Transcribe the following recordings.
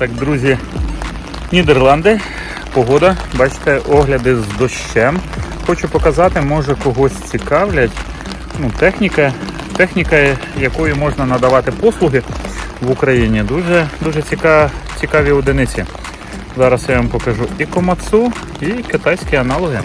Так, друзі, Нідерланди, погода, бачите, огляди з дощем. Хочу показати, може когось цікавлять. Ну, техніка, техніка, якою можна надавати послуги в Україні. Дуже, дуже ціка, цікаві одиниці. Зараз я вам покажу і комацу, і китайські аналоги.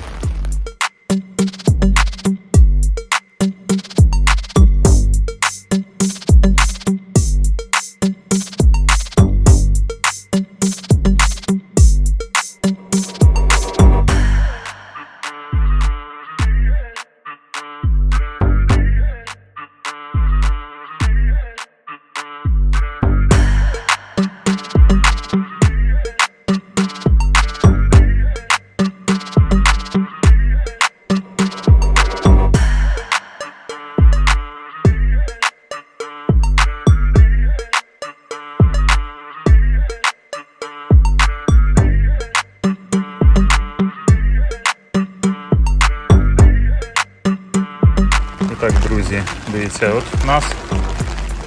Так, друзі, дивіться, от у нас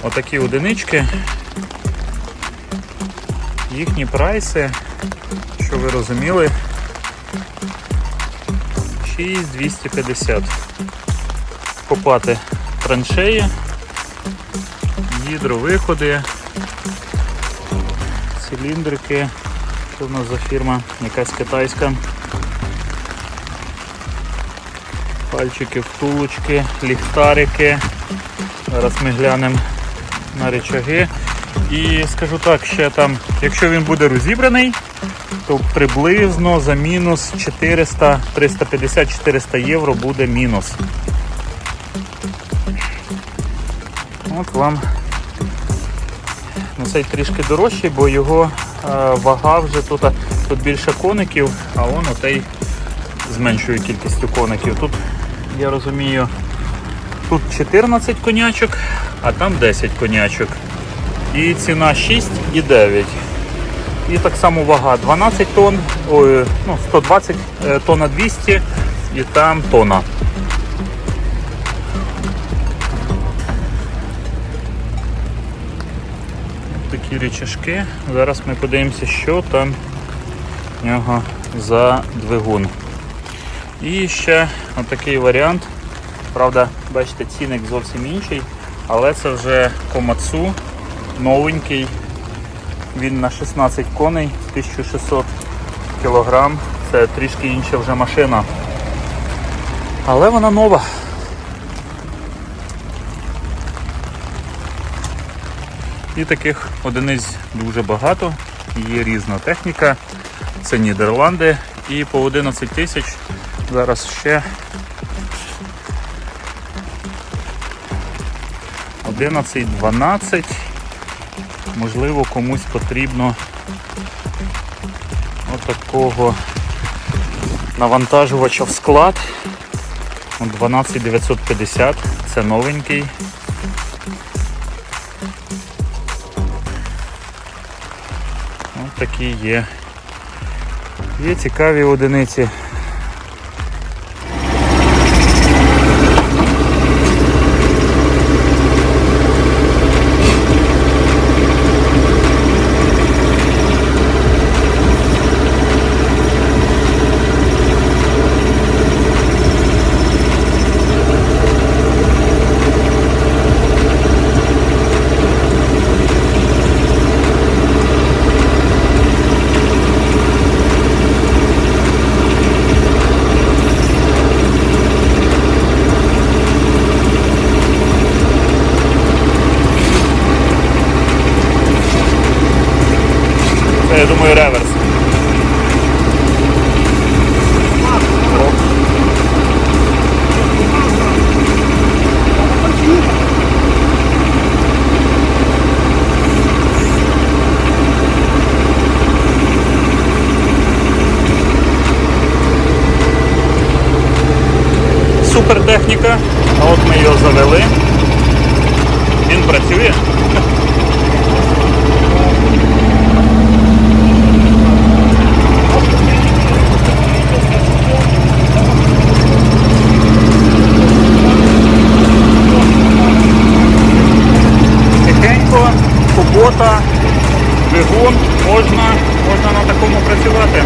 отакі одинички. Їхні прайси, що ви розуміли, 6250. Копати траншеї, гідровиходи, циліндрики. Що в нас за фірма? Якась китайська. Пальчики, втулочки, ліхтарики. Зараз ми глянемо на речаги. І скажу так, ще там, якщо він буде розібраний, то приблизно за мінус 400, 350-400 євро буде мінус. От вам ну, цей трішки дорожчий, бо його е, вага вже тут, тут більше коників, а он отей з меншою кількістю коників. Тут, я розумію, тут 14 конячок, а там 10 конячок. І ціна 6 і 9. І так само вага 12 тонн, ой, ну, 120 е, тонна 200 і там тонна. Такі речашки. Зараз ми подивимося, що там в нього за двигун. І ще отакий варіант. Правда, бачите, цінник зовсім інший, але це вже комацу новенький. Він на 16 коней, 1600 кг. Це трішки інша вже машина. Але вона нова. І таких одиниць дуже багато. Є різна техніка. Це Нідерланди. І по 11 тисяч зараз ще 11-12. Можливо, комусь потрібно отакого навантажувача в склад. 12950, це новенький. Ось такі є. Є цікаві одиниці. Думаю, реверс. Супер техніка, а от ми його завели. Він працює. Можна, можна на такому працювати.